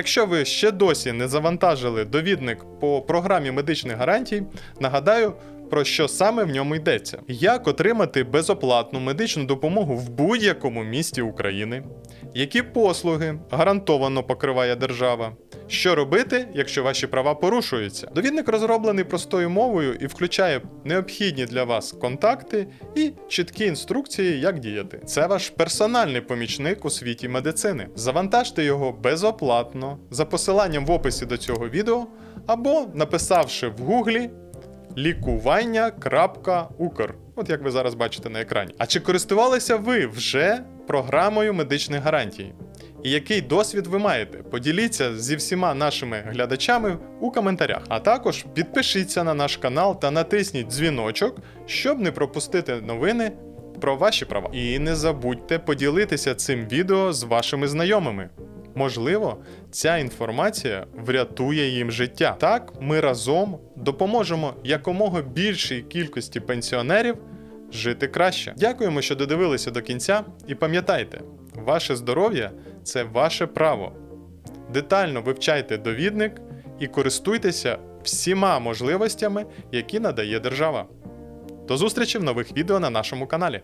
Якщо ви ще досі не завантажили довідник по програмі медичних гарантій, нагадаю. Про що саме в ньому йдеться? Як отримати безоплатну медичну допомогу в будь-якому місті України? Які послуги гарантовано покриває держава? Що робити, якщо ваші права порушуються? Довідник розроблений простою мовою і включає необхідні для вас контакти і чіткі інструкції, як діяти. Це ваш персональний помічник у світі медицини. Завантажте його безоплатно за посиланням в описі до цього відео або написавши в гуглі лікування.укр. От як ви зараз бачите на екрані. А чи користувалися ви вже програмою медичних гарантій? І який досвід ви маєте? Поділіться зі всіма нашими глядачами у коментарях. А також підпишіться на наш канал та натисніть дзвіночок, щоб не пропустити новини про ваші права. І не забудьте поділитися цим відео з вашими знайомими. Можливо, ця інформація врятує їм життя. Так, ми разом допоможемо якомога більшій кількості пенсіонерів жити краще. Дякуємо, що додивилися до кінця, і пам'ятайте, ваше здоров'я це ваше право. Детально вивчайте довідник і користуйтеся всіма можливостями, які надає держава. До зустрічі в нових відео на нашому каналі.